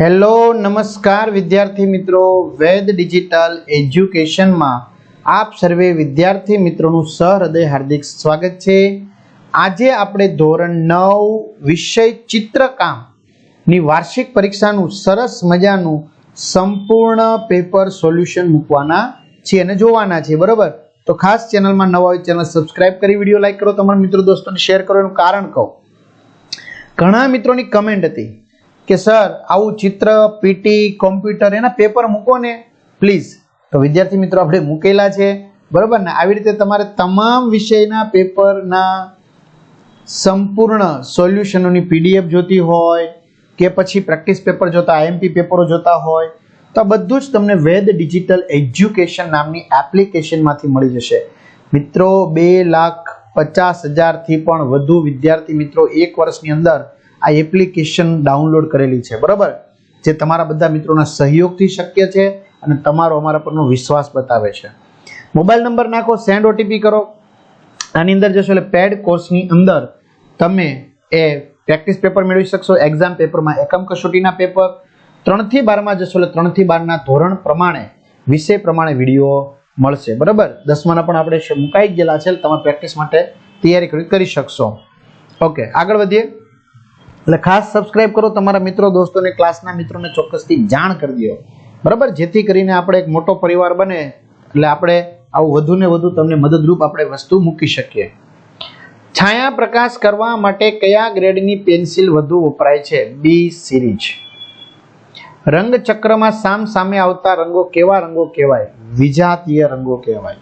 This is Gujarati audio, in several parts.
હેલો, નમસ્કાર વિદ્યાર્થી મિત્રો. વેદ ડિજિટલ એજ્યુકેશનમાં આપ સર્વે વિદ્યાર્થી મિત્રોનું સહૃદય હાર્દિક સ્વાગત છે. આજે આપણે ધોરણ નવ, વિષય ચિત્રકામની વાર્ષિક પરીક્ષાનું સરસ મજાનું સંપૂર્ણ પેપર સોલ્યુશન મૂકવાના છીએ અને જોવાના છે બરાબર? તો ખાસ ચેનલમાં નવા હોય ચેનલ સબસ્ક્રાઇબ કરી, વીડિયો લાઈક કરો, તમારા મિત્રો, દોસ્તોને શેર કરો, એનું કારણ કહો. ઘણા મિત્રોની કમેન્ટ હતી કે સર, આવું ચિત્ર પીટી કોમ્પ્યુટર, એના પેપર મૂકો ને, પ્લીઝ. તો વિદ્યાર્થી મિત્રો, આપણે મૂકેલા છે. બરોબર ને? આવી રીતે તમારે તમામ વિષયના પેપરના સંપૂર્ણ સોલ્યુશનોની પીડીએફ જોતી હોય, કે પછી પ્રેક્ટિસ પેપર જોતા આઈએમપી પેપરો જોતા હોય, તો બધું જ તમને વેદ ડિજિટલ એજ્યુકેશન નામની એપ્લિકેશનમાંથી મળી જશે. મિત્રો, બે લાખ પચાસ હજારથી પણ વધુ વિદ્યાર્થી મિત્રો એક વર્ષની અંદર આ એપ્લિકેશન ડાઉનલોડ કરેલી છે, બરાબર? જે તમારા બધા મિત્રોના સહયોગથી શક્ય છે અને તમારો અમારા પરનો વિશ્વાસ બતાવે છે. મોબાઈલ નંબર નાખો સેન્ડ ઓટીપી કરો. આની અંદર જશો એટલે પેડ કોર્સની અંદર તમે એ પ્રેક્ટિસ પેપર મેળવી શકશો એક્ઝામ પેપરમાં એકમ કસોટીના પેપર ત્રણથી બારમાં જશો એટલે ત્રણથી બારના ધોરણ પ્રમાણે, વિષય પ્રમાણે વીડિયો મળશે, બરાબર? દસમાના પણ આપણે મુકાઈ ગયેલા છે, એટલે તમે પ્રેક્ટિસ માટે તૈયારી કરી શકશો. ઓકે આગળ વધીએ. એટલે ખાસ સબસ્ક્રાઇબ કરો તમારા મિત્રો, દોસ્તોને ક્લાસના મિત્રોને ચોક્કસથી જાણ કરી દો. બરાબર? જેથી કરીને આપણે એક મોટો પરિવાર બને, એટલે આપણે આવું વધુ ને વધુ તમને મદદરૂપ આપણે વસ્તુ મૂકી શકીએ. છાયા પ્રકાશ કરવા માટે કયા ગ્રેડની પેન્સિલ વધુ વપરાય છે? બી સિરીઝ રંગચક્રમાં સામ સામે આવતા રંગો કેવા રંગો કહેવાય? વિજાતીય રંગો કહેવાય.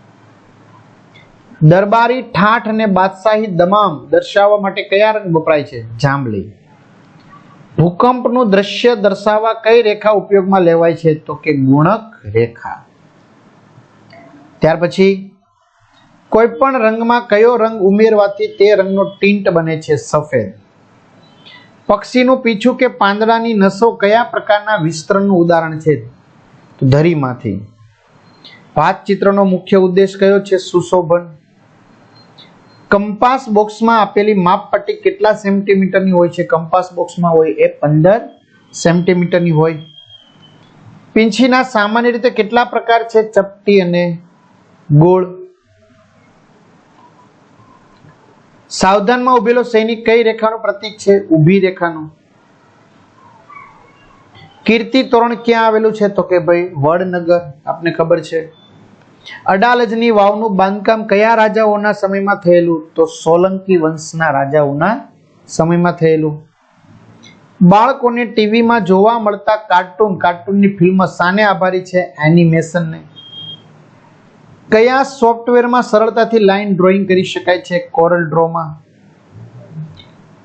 દરબારી ઠાઠ અને બાદશાહી દમામ દર્શાવવા માટે કયા રંગ વપરાય છે? જાંબલી. ભૂકંપનું દ્રશ્ય દર્શાવવા કઈ રેખા ઉપયોગમાં લેવાય છે? તો કે ગુણક રેખા. ત્યાર પછી કોઈ પણ રંગમાં કયો રંગ ઉમેરવાથી તે રંગનો ટિન્ટ બને છે સફેદ? પક્ષીનું પીછું કે પાંદડાની નસો કયા પ્રકારના વિસ્તરણનું ઉદાહરણ છે? તો ધરીમાંથી. ભાતચિત્રનો મુખ્ય ઉદ્દેશ કયો છે? સુશોભન. કંપાસ બોક્સમાં આપેલી માપપટ્ટી કેટલા સેન્ટીમીટરની હોય છે? કંપાસ બોક્સમાં હોય એ પંદર સેન્ટીમીટરની હોય. પીંછીના સામાન્ય રીતે કેટલા પ્રકાર છે? ચપટી અને ગોળ. સાવધાનમાં ઉભેલો સૈનિક કઈ રેખાનું પ્રતીક છે? ઊભી રેખાનું. કીર્તિ તોરણ ક્યાં આવેલું છે? તો કે ભાઈ, વડનગર. આપને ખબર છે. અડાલજની વાવનું બાંધકામ કયા રાજાઓના સમયમાં થયેલું? તો સોલંકી વંશના રાજાઓના સમયમાં થયેલું. બાળકોને ટીવીમાં જોવા મળતા કાર્ટૂન, કાર્ટૂનની ફિલ્મ સાને આભારી છે એનિમેશનને કયા સોફ્ટવેરમાં સરળતાથી લાઈન ડ્રોઈંગ કરી શકાય છે કોરલ ડ્રોમાં?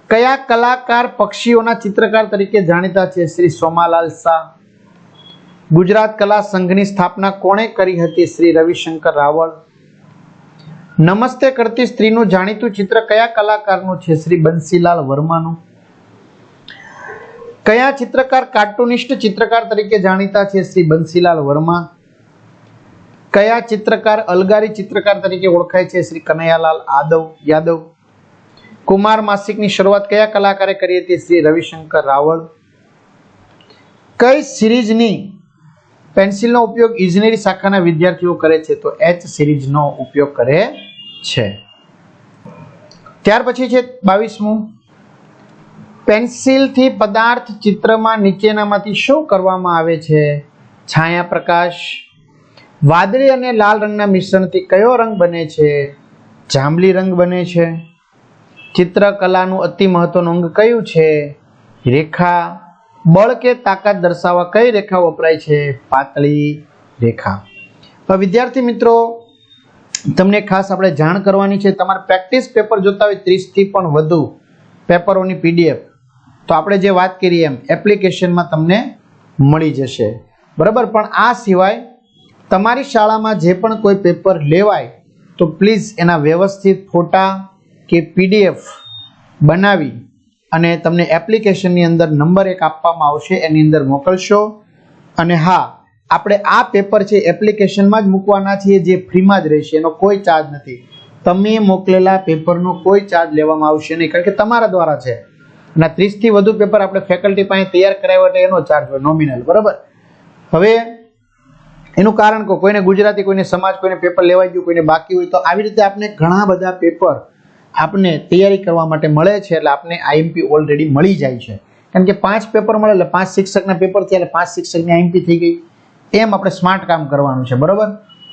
કયા કલાકાર પક્ષીઓના ચિત્રકાર તરીકે જાણીતા છે શ્રી સોમાલાલ શાહ? ગુજરાત કલા સંઘની સ્થાપના કોણે કરી હતી શ્રી રવિશંકર રાવળ? નમસ્તે કરતી સ્ત્રીનું જાણીતું ચિત્ર કયા કલાકારનું છે? શ્રી બંસીલાલ વર્માનું. કયા ચિત્રકાર કાર્ટૂનિસ્ટ ચિત્રકાર તરીકે જાણીતા છે શ્રી બંસીલાલ વર્મા? કયા ચિત્રકાર અલગારી ચિત્રકાર તરીકે ઓળખાય છે શ્રી કનૈયાલાલ આદવ યાદવ? કુમાર માસિકની શરૂઆત કયા કલાકારે કરી હતી શ્રી રવિશંકર રાવળ? કઈ સિરીઝની પેન્સિલનો ઉપયોગ ઇજનેરી શાખાના વિદ્યાર્થીઓ કરે છે તો એચ સિરીઝનો ઉપયોગ કરે છે. ત્યાર પછી છે બાવીસમું. પેન્સિલથી પદાર્થ ચિત્રમાં નીચેનામાંથી શું કરવામાં આવે છે? છાયા પ્રકાશ, વાદળી અને લાલ રંગના મિશ્રણથી કયો રંગ બને છે? જાંબલી રંગ બને છે. ચિત્રકલાનું અતિ મહત્વનું અંગ કયું છે? રેખા બળ કે તાકાત દર્શાવવા કઈ રેખા વપરાય છે? પાતળી રેખા. તો વિદ્યાર્થી મિત્રો, તમને ખાસ આપણે જાણ કરવાની છે, તમારે પ્રેક્ટિસ પેપર જોતા હોય ત્રીસથી પણ વધુ પેપરોની પીડીએફ, તો આપણે જે વાત કરીએ એમ, એપ્લિકેશનમાં તમને મળી જશે. બરાબર? પણ આ સિવાય તમારી શાળામાં જે પણ કોઈ પેપર લેવાય, તો પ્લીઝ એના વ્યવસ્થિત ફોટા કે પીડીએફ બનાવી અને તમને એપ્લિકેશનની અંદર નંબર એક આપવામાં આવશે, એની અંદર મોકલશો. અને હા, આપણે આ પેપર છે એપ્લિકેશનમાં જ મૂકવાના છીએ, જે ફ્રીમાં જ રહેશે, એનો કોઈ ચાર્જ નથી. તમે મોકલેલા પેપરનો કોઈ ચાર્જ લેવામાં આવશે નહીં, કારણ કે તમારા દ્વારા છે. અને ત્રીસથી વધુ પેપર આપણે ફેકલ્ટી પાસે તૈયાર કરાવ્યો એટલે એનો ચાર્જ હોય નોમિનલ બરાબર? હવે, એનું કારણ કહો કોઈને ગુજરાતી, કોઈને સમાજ, કોઈને પેપર લેવાઈ ગયું, કોઈને બાકી હોય, તો આવી રીતે આપણે ઘણા બધા પેપર આપને તૈયારી કરવા માટે મળે છે એટલે આપને આઈએમપી ઓલરેડી મળી જાય છે. કારણ કે પાંચ પેપર મળે એટલે પાંચ શિક્ષકના પેપર થયા એટલે પાંચ શિક્ષકની આઈએમપી થઈ ગઈ. એમ આપણે સ્માર્ટ કામ કરવાનું છે, બરોબર?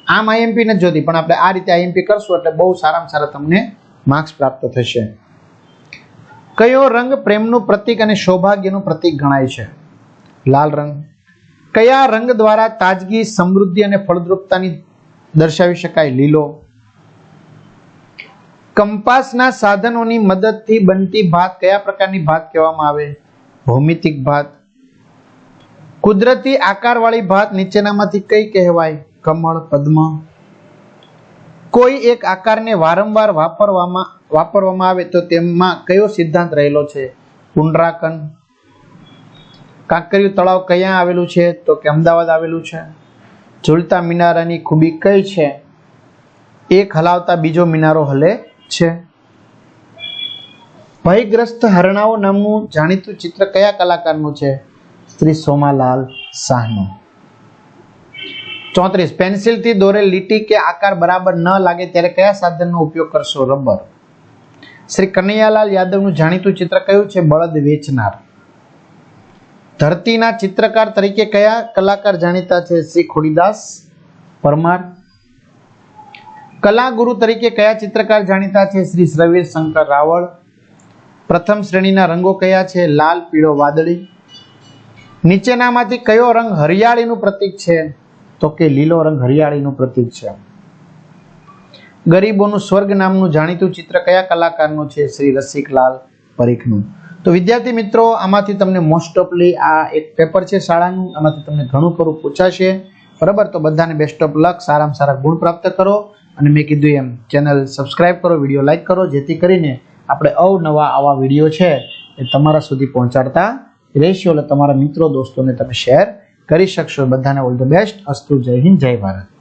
આમ આઈએમપી નથી જોતી, પણ આપણે આ રીતે આઈએમપી કરશું એટલે બહુ સારામાં સારા તમને માર્ક્સ પ્રાપ્ત થશે. કયો રંગ પ્રેમનું પ્રતીક અને સૌભાગ્યનું પ્રતીક ગણાય છે? લાલ રંગ. કયા રંગ દ્વારા તાજગી, સમૃદ્ધિ અને ફળદ્રુપતાની દર્શાવી શકાય? લીલો. કંપાસના સાધનોની મદદથી બનતી ભાત કયા પ્રકારની ભાત કહેવામાં આવે? ભૌમિતિક ભાત. કુદરતી આકારવાળી ભાત નીચેનામાંથી કઈ કહેવાય? કમળ, પદ્મ. કોઈ એક આકારને વારંવાર વાપરવામાં વાપરવામાં આવે તો તેમાં કયો સિદ્ધાંત રહેલો છે? પુનરાકન. કાંકરિયું તળાવ ક્યાં આવેલું છે? તો કે અમદાવાદ આવેલું છે. ઝૂલતા મિનારાની ખૂબી કઈ છે? એક હલાવતા બીજો મિનારો હલે છે? ભયગ્રસ્ત હરણાઓ નામનું જાણીતું ચિત્ર કયા કલાકારનું છે? શ્રી સોમાલાલ શાહનું. ચોત્રીસ, પેન્સિલથી દોરેલ લીટી કે આકાર બરાબર ન લાગે ત્યારે કયા સાધનનો ઉપયોગ કરશો? રબર શ્રી કનૈયાલાલ યાદવનું જાણીતું ચિત્ર કયું છે? બળદ વેચનાર. ધરતીના ચિત્રકાર તરીકે કયા કલાકાર જાણીતા છે? શ્રી ખોડીદાસ પરમાર કલા ગુરુ તરીકે કયા ચિત્રકાર જાણીતા છે? શ્રી શ્રવીર શંકર રાવળ. પ્રથમ શ્રેણીના રંગો કયા છે? લાલ, પીળો, વાદળી. નીચેનામાંથી કયો રંગ હરિયાળીનું પ્રતીક છે? તો કે લીલો રંગ હરિયાળીનું પ્રતીક છે. ગરીબોનું સ્વર્ગ નામનું જાણીતું ચિત્ર કયા કલાકારનું છે? શ્રી રસિકલાલ પરીખનું. તો વિદ્યાર્થી મિત્રો, આમાંથી તમને મોસ્ટ ઓફલી આ એક પેપર છે શાળાનું. આમાંથી તમને ઘણું ખરું પૂછાશે. બરાબર? તો બધાને બેસ્ટ ઓફ લક સારામાં સારા ગુણ પ્રાપ્ત કરો. અને મેં કીધું એમ ચેનલ સબસ્ક્રાઇબ કરો વીડિયો લાઇક કરો, જેથી કરીને આપણે અવનવા આવા વીડિયો છે એ તમારા સુધી પહોંચાડતા રહેશો. એટલે તમારા મિત્રો, દોસ્તોને તમે શેર કરી શકશો. બધાને ઓલ ધ બેસ્ટ અસ્તુ, જય હિન્દ, જય ભારત.